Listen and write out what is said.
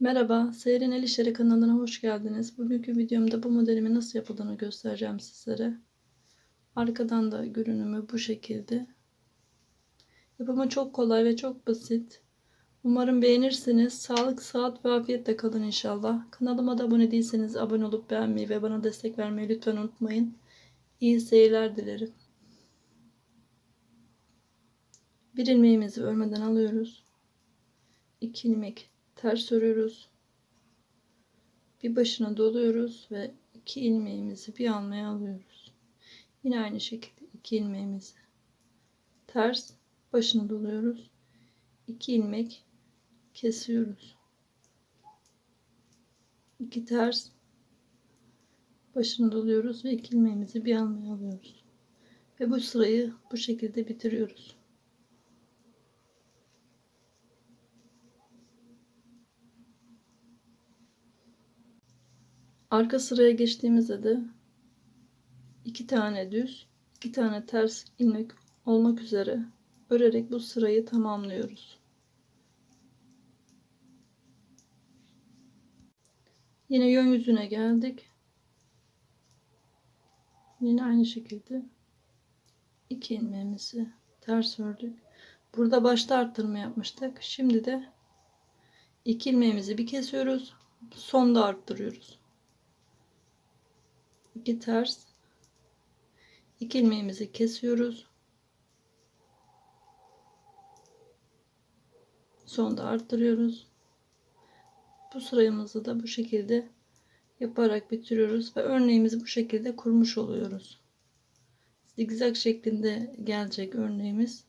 Merhaba, Seyrin El İşleri kanalına hoş geldiniz. Bugünkü videomda bu modelimi nasıl yapıldığını göstereceğim sizlere. Arkadan da görünümü bu şekilde. Yapımı çok kolay ve çok basit. Umarım beğenirsiniz. Sağlık, sıhhat ve afiyetle kalın inşallah. Kanalıma da abone değilseniz abone olup beğenmeyi ve bana destek vermeyi lütfen unutmayın. İyi seyirler dilerim. Bir ilmeğimizi örmeden alıyoruz. İki ilmek ters örüyoruz. Bir başına doluyoruz ve iki ilmeğimizi bir almaya alıyoruz. Yine aynı şekilde iki ilmeğimizi ters başına doluyoruz. İki ilmek kesiyoruz. İki ters başına doluyoruz ve iki ilmeğimizi bir almaya alıyoruz. Ve bu sırayı bu şekilde bitiriyoruz. Arka sıraya geçtiğimizde de iki tane düz, iki tane ters ilmek olmak üzere örerek bu sırayı tamamlıyoruz. Yine yön yüzüne geldik. Yine aynı şekilde iki ilmeğimizi ters ördük. Burada başta arttırma yapmıştık. Şimdi de iki ilmeğimizi bir kesiyoruz. Sonda arttırıyoruz. 2 ters 2 ilmeğimizi kesiyoruz. Sonda arttırıyoruz. Bu sırayımızı da bu şekilde yaparak bitiriyoruz ve örneğimizi bu şekilde kurmuş oluyoruz. Zigzag şeklinde gelecek örneğimiz.